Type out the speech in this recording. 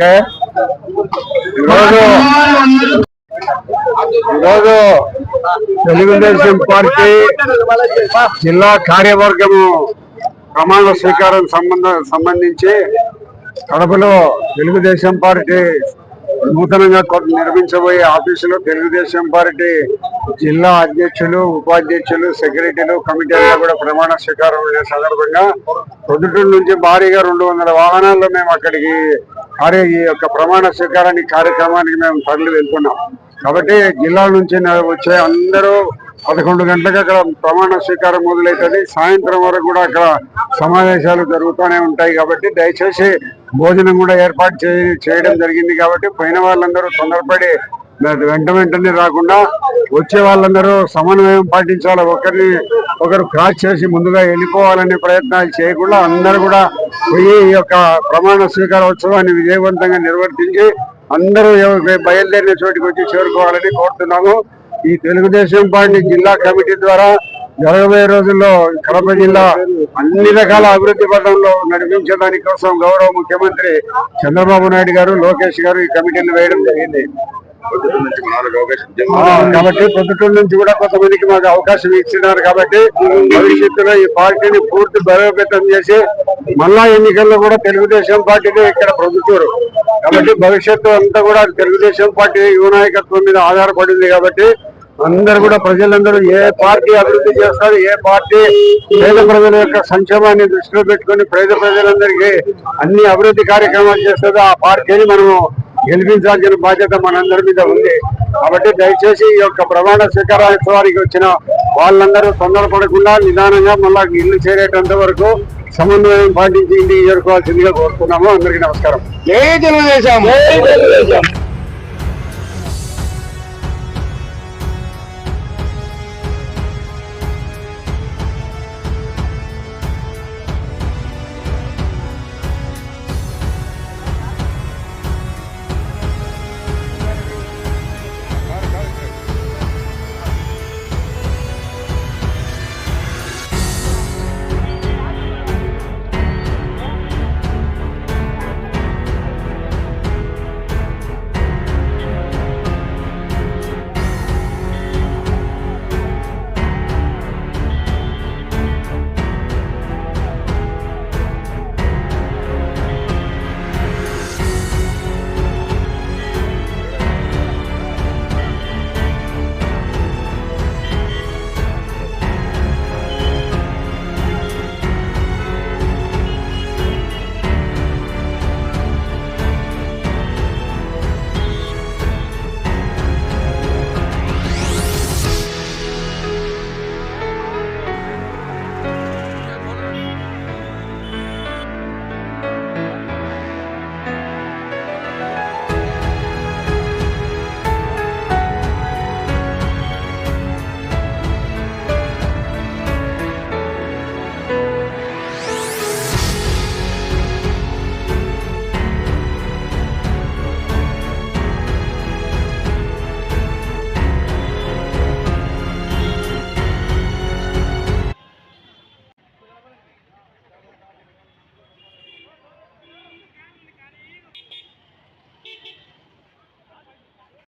Okay. ఈరోజు ఈరోజు Telugu Desam party జిల్లా కార్యవర్గము ప్రమాణ స్వీకారం సంబంధ సంబంధించి కడపలో తెలుగుదేశం పార్టీ నూతనంగా నిర్మించబోయే ఆఫీసులో తెలుగుదేశం పార్టీ జిల్లా అధ్యక్షులు ఉపాధ్యక్షులు సెక్రటరీలు కమిటీ కూడా ప్రమాణ స్వీకారం అనే సందర్భంగా పొద్దుటూరు నుంచి భారీగా రెండు వందల వాహనాల్లో మేము అక్కడికి కార్య ఈ యొక్క ప్రమాణ స్వీకారానికి కార్యక్రమానికి మేము తరలి వెళ్తున్నాం. కాబట్టి జిల్లాల నుంచి వచ్చే అందరూ పదకొండు గంటలకు అక్కడ ప్రమాణ స్వీకారం మొదలవుతుంది సాయంత్రం వరకు కూడా అక్కడ సమావేశాలు జరుగుతూనే ఉంటాయి కాబట్టి దయచేసి భోజనం కూడా ఏర్పాటు చేయడం జరిగింది కాబట్టి పోయిన వాళ్ళందరూ తొందరపడి వెంట వెంటనే రాకుండా వచ్చే వాళ్ళందరూ సమన్వయం పాటించాలి. ఒకరిని ఒకరు క్రాస్ చేసి ముందుగా వెళ్ళిపోవాలనే ప్రయత్నాలు చేయకుండా అందరూ కూడా పోయి ఈ యొక్క ప్రమాణ స్వీకారోత్సవాన్ని విజయవంతంగా నిర్వర్తించి అందరూ బయలుదేరిన చోటికి వచ్చి చేరుకోవాలని కోరుతున్నాము. ఈ తెలుగుదేశం పార్టీ జిల్లా కమిటీ ద్వారా జరగబోయే రోజుల్లో కడప జిల్లా అన్ని రకాల అభివృద్ధి పథంలో నడిపించడానికి కోసం గౌరవ ముఖ్యమంత్రి చంద్రబాబు నాయుడు గారు లోకేష్ గారు ఈ కమిటీని వేయడం జరిగింది. కాబట్టి పొద్దుటూరు నుంచి కూడా కొంతమందికి మాకు అవకాశం ఇచ్చినారు కాబట్టి భవిష్యత్తులో ఈ పార్టీని పూర్తి బలోపేతం చేసి మళ్ళా ఎన్నికల్లో కూడా తెలుగుదేశం పార్టీని ఇక్కడ పొద్దుటూరు కాబట్టి భవిష్యత్తు అంతా కూడా తెలుగుదేశం పార్టీ యువ నాయకత్వం మీద ఆధారపడింది కాబట్టి అందరు కూడా ప్రజలందరూ ఏ పార్టీ అభివృద్ధి చేస్తారు ఏ పార్టీ పేద ప్రజల యొక్క సంక్షేమాన్ని దృష్టిలో పెట్టుకొని పేద ప్రజలందరికీ అన్ని అభివృద్ధి కార్యక్రమాలు చేస్తుందో ఆ పార్టీని మనము గెలిపించాల్సిన బాధ్యత మనందరి మీద ఉంది. కాబట్టి దయచేసి ఈ యొక్క ప్రమాణ స్వీకారోత్సవానికి వచ్చిన వాళ్ళందరూ తొందరపడకుండా నిదానంగా మళ్ళా ఇల్లు చేరేటంత వరకు సమన్వయం పాటించి ఇంటికి చేరుకోవాల్సిందిగా కోరుతున్నాము. అందరికీ నమస్కారం. జై తెలుగుదేశం